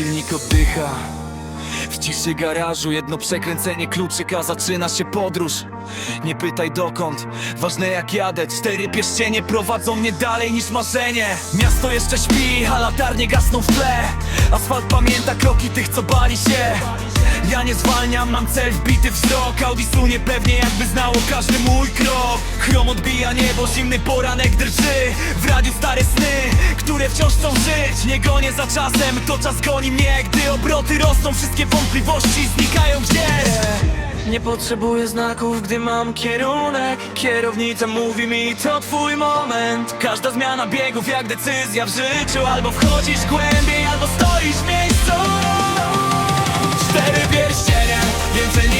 silnik oddycha. W ciszy garażu jedno przekręcenie kluczyka Zaczyna się podróż. Nie pytaj dokąd, ważne jak jadę. Cztery pierścienie prowadzą mnie dalej niż marzenie. Miasto jeszcze śpi, a latarnie gasną w tle. Asfalt pamięta kroki tych co bali się. Ja nie zwalniam, mam cel wbity wzrok. Audi sunie pewnie jakby znało każdy mój krok. Chrom odbija niebo, zimny poranek drży. W radiu stare sny, które wciąż chcą żyć Nie gonię za czasem, to czas goni mnie. Gdy obroty rosną, wszystkie wątpliwości znikają gdzieś nie potrzebuję znaków, gdy mam kierunek. Kierownica mówi mi, to twój moment. Każda zmiana biegów jak decyzja w życiu. Albo wchodzisz głębiej, albo stoisz w miejscu. Cztery pierścienie, więcej niż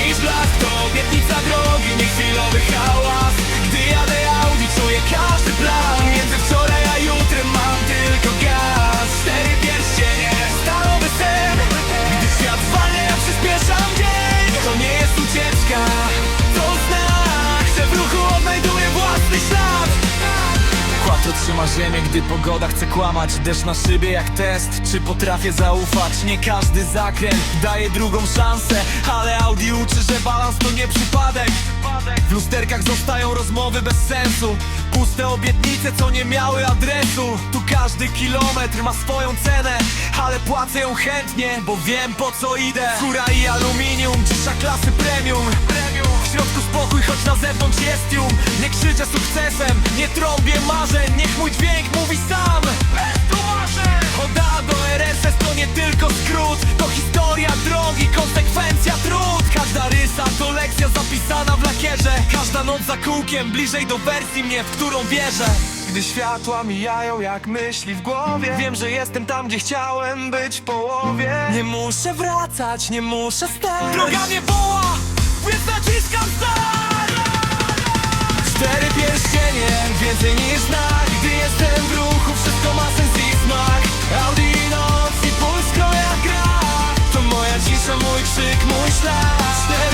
trzyma ziemię, gdy pogoda chce kłamać. Deszcz na szybie jak test, czy potrafię zaufać? Nie każdy zakręt daje drugą szansę Ale Audi uczy, że balans to nie przypadek. W lusterkach zostają rozmowy bez sensu. Puste obietnice, co nie miały adresu. Tu każdy kilometr ma swoją cenę Ale płacę ją chętnie, bo wiem po co idę. Skóra i aluminium, cisza klasy zewnątrz jest tłum Nie krzyczę sukcesem, nie trąbię marzeń. Niech mój dźwięk mówi sam. Bez tłumaczeń Od A do RSS to nie tylko skrót. To historia drogi, konsekwencja trud. Każda rysa to lekcja zapisana w lakierze. Każda noc za kółkiem, bliżej do wersji mnie, w którą wierzę. Gdy światła mijają jak myśli w głowie Wiem, że jestem tam, gdzie chciałem być w połowie. Nie muszę wracać, nie muszę stać. Droga mnie woła, więc naciskam start więcej niż znak. Gdy jestem w ruchu, wszystko ma sens i smak. Audi noc i puls kroja gra. To moja cisza, mój krzyk, mój ślad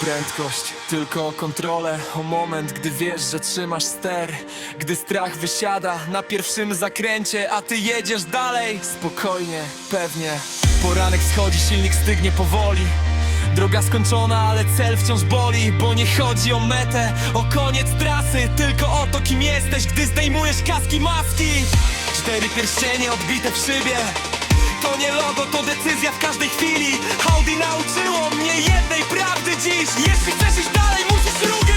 prędkość, tylko o kontrolę O moment, gdy wiesz, że trzymasz ster. Gdy strach wysiada na pierwszym zakręcie A ty jedziesz dalej, spokojnie, pewnie. Poranek schodzi, silnik stygnie powoli. Droga skończona, ale cel wciąż boli Bo nie chodzi o metę, o koniec trasy. Tylko o to, kim jesteś, gdy zdejmujesz kaski maski. Cztery pierścienie odbite w szybie to nie logo, to decyzja w każdej chwili. Audi nauczyło mnie jednej prawdy dziś. Jeśli chcesz iść dalej, musisz